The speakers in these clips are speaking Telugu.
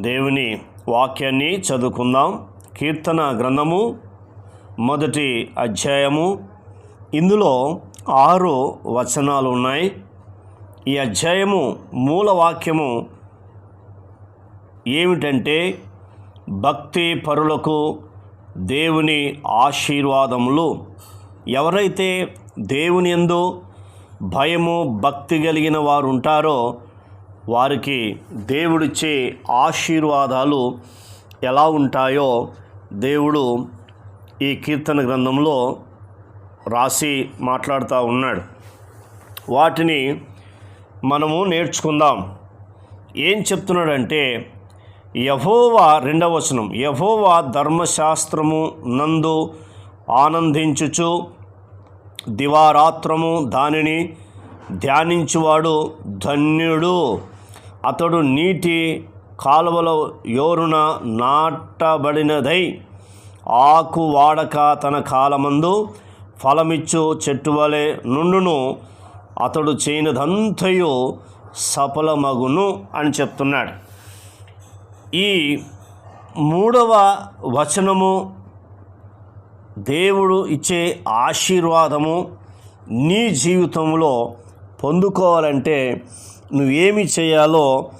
దేవుని వాక్యాన్ని చదువుకుందాం. కీర్తన గ్రంథము మొదటి అధ్యాయము. ఇందులో ఆరు వచనాలు ఉన్నాయి. ఈ అధ్యాయము మూల వాక్యము ఏమిటంటే భక్తి పరులకు దేవుని ఆశీర్వాదములు. ఎవరైతే దేవుని యందు భయము భక్తి కలిగిన వారు ఉంటారో వారికి దేవుడిచ్చే ఆశీర్వాదాలు ఎలా ఉంటాయో దేవుడు ఈ కీర్తన గ్రంథంలో రాసి మాట్లాడుతూ ఉన్నాడు. వాటిని మనము నేర్చుకుందాం. ఏం చెప్తున్నాడంటే యహోవా రెండవ వచనం యహోవా ధర్మశాస్త్రము నందు ఆనందించుచు దివారాత్రము దానిని ధ్యానించువాడు ధన్యుడు. అతడు నీటి కాలువల యోరున నాటబడినదై ఆకు వాడక తన కాలమందు ఫలమిచ్చు చెట్టు వలె నుండును. అతడు చేయనదంతయు సఫలమగును అని చెప్తున్నాడు. ఈ మూడవ వచనము దేవుడు ఇచ్చే ఆశీర్వాదము నీ జీవితంలో పొందుకోవాలంటే నువ్వేమి చేయాలో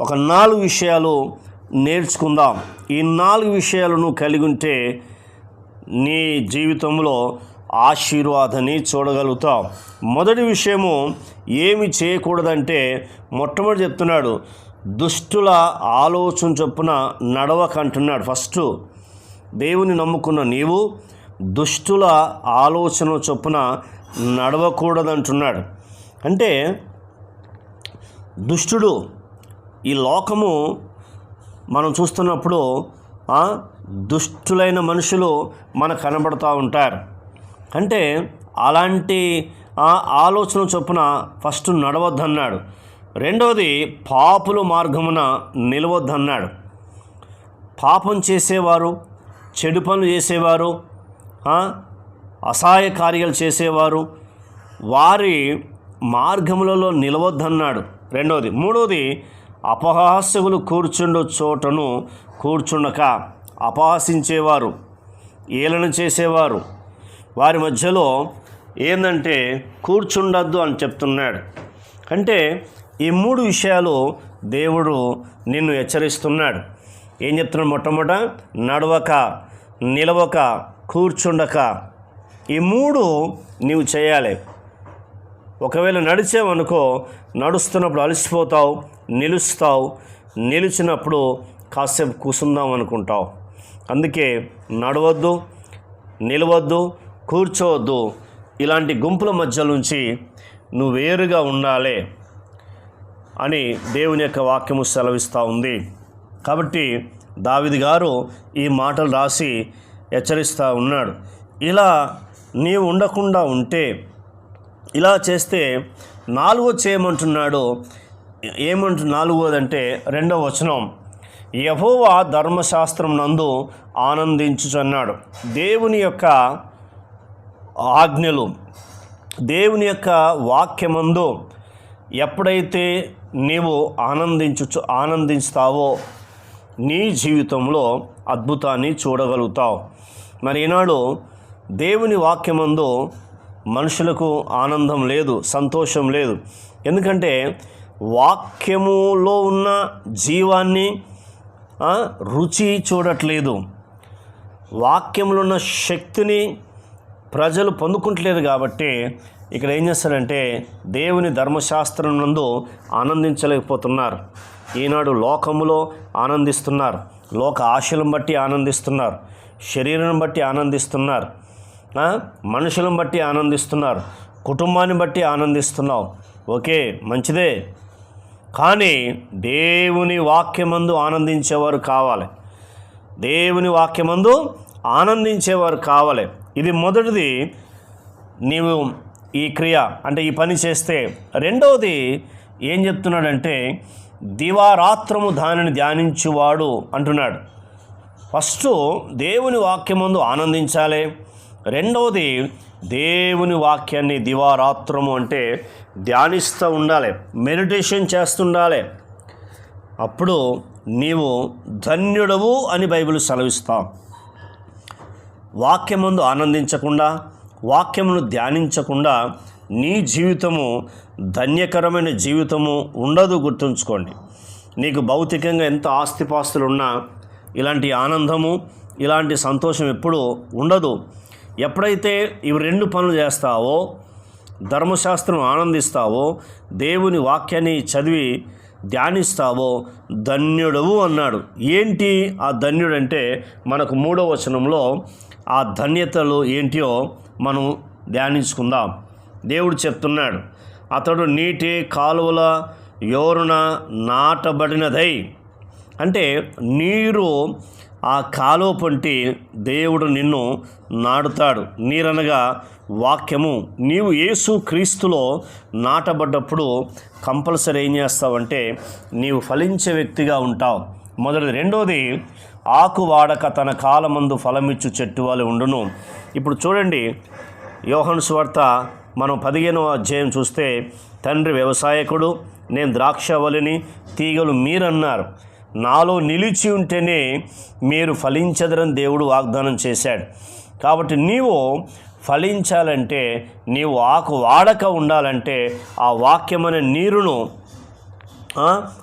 ఒక నాలుగు విషయాలు నేర్చుకుందాం. ఈ నాలుగు విషయాలను కలిగి ఉంటే నీ జీవితంలో ఆశీర్వాదాన్ని చూడగలుగుతావు. మొదటి విషయము ఏమి చేయకూడదంటే మొట్టమొదటి చెప్తున్నాడు దుష్టుల ఆలోచన చొప్పున నడవకంటున్నాడు ఫస్ట్ దేవుని నమ్ముకున్న నీవు దుష్టుల ఆలోచన చొప్పున నడవకూడదంటున్నాడు. అంటే దుష్టుడు ఈ లోకము మనం చూస్తున్నప్పుడు దుష్టులైన మనుషులు మనకు కనబడుతూ ఉంటారు. అంటే అలాంటి ఆలోచన చొప్పున ఫస్ట్ నడవద్దన్నాడు. రెండవది పాపుల మార్గమున నిలవద్దన్నాడు. పాపం చేసేవారు చెడు పనులు చేసేవారు అసహాయ కార్యాలు చేసేవారు వారి మార్గములలో నిలవద్దన్నాడు. రెండవది మూడవది అపహాస్యకులు కూర్చుండు చోటను కూర్చుండక అపహాసించేవారు ఏలన చేసేవారు. వారి మధ్యలో ఏందంటే కూర్చుండద్దు అని చెప్తున్నాడు. అంటే ఈ మూడు విషయాలు దేవుడు నిన్ను హెచ్చరిస్తున్నాడు. ఏం చెప్తున్నాడు మొట్టమొదట? నడవక నిలవక కూర్చుండక. ఈ మూడు నీవు చేయాలి. ఒకవేళ నడిచావనుకో నడుస్తున్నప్పుడు అలసిపోతావు నిలుస్తావు నిలిచినప్పుడు కాసేపు కూసుందాం అనుకుంటావు అందుకే నడవద్దు నిలవద్దు కూర్చోవద్దు. ఇలాంటి గుంపుల మధ్య నుంచి నువ్వు వేరుగా ఉండాలి అని దేవుని యొక్క వాక్యము సెలవిస్తూ ఉంది. కాబట్టి దావిది గారు ఈ మాటలు రాసి హెచ్చరిస్తూ ఉన్నాడు. ఇలా నీవు ఉండకుండా ఉంటే ఇలా చేస్తే నాలుగో చేయమంటున్నాడు. ఏమంటు నాలుగోదంటే రెండవ వచనం. యహోవా ధర్మశాస్త్రం నందు ఆనందించుచున్నాడు. దేవుని యొక్క ఆజ్ఞలు దేవుని యొక్క వాక్యమందు ఎప్పుడైతే నీవు ఆనందించు ఆనందిస్తావో నీ జీవితంలో అద్భుతాన్ని చూడగలుగుతావు. మరి ఈనాడు దేవుని వాక్యమందు మనుషులకు ఆనందం లేదు సంతోషం లేదు. ఎందుకంటే వాక్యములో ఉన్న జీవాన్ని రుచి చూడట్లేదు. వాక్యంలో ఉన్న శక్తిని ప్రజలు పొందుకుంటలేరు కాబట్టి ఇక్కడ ఏం చేస్తారంటే దేవుని ధర్మశాస్త్రం నందు ఆనందించలేకపోతున్నారు. ఈనాడు లోకములో ఆనందిస్తున్నారు. లోక ఆశలను బట్టి ఆనందిస్తున్నారు. శరీరం బట్టి ఆనందిస్తున్నారు. మనుషులను బట్టి ఆనందిస్తున్నారు. కుటుంబాన్ని బట్టి ఆనందిస్తున్నావు. ఓకే మంచిదే. కానీ దేవుని వాక్యమందు ఆనందించేవారు కావాలి. దేవుని వాక్యమందు ఆనందించేవారు కావాలి. ఇది మొదటిది. నీవు ఈ క్రియ అంటే ఈ పని చేస్తే రెండవది ఏం చెప్తున్నాడంటే దివారాత్రము దానిని ధ్యానించువాడు అంటున్నాడు. ఫస్ట్ దేవుని వాక్యమందు ఆనందించాలి. రెండవది దేవుని వాక్యాన్ని దివారాత్రము అంటే ధ్యానిస్తూ ఉండాలి మెడిటేషన్ చేస్తుండాలి. అప్పుడు నీవు ధన్యుడవు అని బైబిల్ సెలవిస్తాం. వాక్యముందు ఆనందించకుండా వాక్యమును ధ్యానించకుండా నీ జీవితము ధన్యకరమైన జీవితము ఉండదు గుర్తుంచుకోండి. నీకు భౌతికంగా ఎంత ఆస్తిపాస్తులు ఉన్నా ఇలాంటి ఆనందము ఇలాంటి సంతోషం ఎప్పుడూ ఉండదు. ఎప్పుడైతే ఇవి రెండు పనులు చేస్తావో ధర్మశాస్త్రం ఆనందిస్తావో దేవుని వాక్యాన్ని చదివి ధ్యానిస్తావో ధన్యుడవు అన్నాడు. ఏంటి ఆ ధన్యుడు అంటే మనకు మూడో వచనంలో ఆ ధన్యతలు ఏంటియో మనం ధ్యానించుకుందాం. దేవుడు చెప్తున్నాడు అతడు నీటి కాలువల యోరున నాటబడినదై. అంటే నీరు ఆ కాలువ పంటి దేవుడు నిన్ను నాడుతాడు నీరనగా వాక్యము నీవు యేసు క్రీస్తులో నాటబడ్డప్పుడు కంపల్సరీ ఏం చేస్తావంటే నీవు ఫలించే వ్యక్తిగా ఉంటావు. మొదటిది. రెండోది ఆకు వాడక తన కాలమందు ఫలమిచ్చు చెట్టు వాళ్ళు ఉండును. ఇప్పుడు చూడండి యోహన్ స్వార్త మనం పదిహేనవ అధ్యాయం చూస్తే తండ్రి వ్యవసాయకుడు నేను ద్రాక్షవలిని తీగలు మీరన్నారు. నాలో నిలిచి ఉంటేనే మీరు ఫలించదరని దేవుడు వాగ్దానం చేశాడు. కాబట్టి నీవు ఫలించాలంటే నీవు ఆకు వాడక ఉండాలంటే ఆ వాక్యమైన నీరును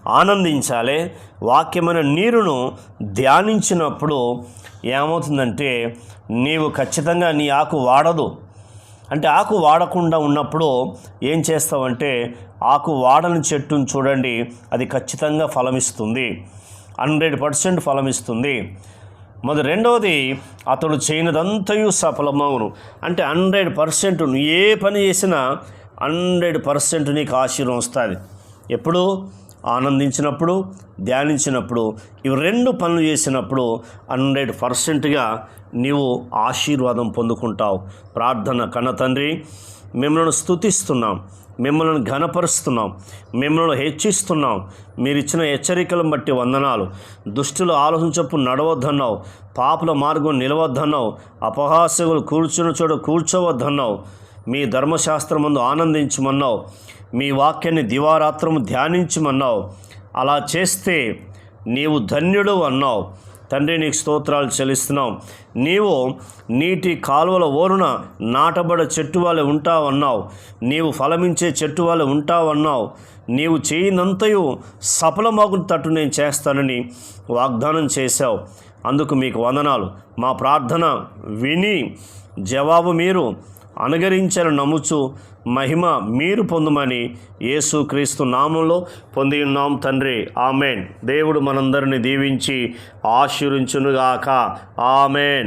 ఆనందించాలి. వాక్యమైన నీరును ధ్యానించినప్పుడు ఏమవుతుందంటే నీవు ఖచ్చితంగా నీ ఆకు వాడదు. అంటే ఆకు వాడకుండా ఉన్నప్పుడు ఏం చేస్తావంటే ఆకు వాడని చెట్టును చూడండి అది ఖచ్చితంగా ఫలమిస్తుంది. Hundred percent ఫలమిస్తుంది. మరి రెండవది అతడు చేయనిదంతయు సఫలమవును అంటే హండ్రెడ్ పర్సెంట్ నువ్వు ఏ పని చేసినా హండ్రెడ్ పర్సెంట్ నీకు ఆశీర్వం వస్తుంది. ఎప్పుడు? ఆనందించినప్పుడు ధ్యానించినప్పుడు. ఇవి రెండు పనులు చేసినప్పుడు హండ్రెడ్ పర్సెంట్గా నీవు ఆశీర్వాదం పొందుకుంటావు. ప్రార్థన కన్న తండ్రి మిమ్మల్ని స్తుతిస్తున్నాం. మిమ్మల్ని ఘనపరుస్తున్నాం మిమ్మల్ని హెచ్చిస్తున్నాం. మీరు ఇచ్చిన హెచ్చరికలను బట్టి వందనాలు. దుష్టులు ఆలోచించపు నడవద్దన్నావు. పాపుల మార్గం నిలవద్దన్నావు. అపహాస్యకులు కూర్చున్న చోట కూర్చోవద్దన్నావు. మీ ధర్మశాస్త్రం ముందు ఆనందించమన్నావు. మీ వాక్యాన్ని దివారాత్రము ధ్యానించమన్నావు. అలా చేస్తే నీవు ధన్యుడు అన్నావు. తండ్రి నీకు స్తోత్రాలు చెల్లిస్తున్నాం. నీవు నీటి కాలువల ఓరున నాటబడ చెట్టు వలె ఉంటావన్నావు. నీవు ఫలమించే చెట్టు వలె ఉంటావన్నావు. నీవు చేయనంతయు సఫలమాగుని తట్టు నేను చేస్తానని వాగ్దానం చేశావు. అందుకు మీకు వందనాలు. మా ప్రార్థన విని జవాబు మీరు అనుగరించాలని నమ్ముచు మహిమ మీరు పొందమని యేసుక్రీస్తు నామంలో పొంది ఉన్నాం తండ్రి. ఆమెన్. దేవుడు మనందరిని దీవించి ఆశీర్వించునుగాక. ఆమెన్.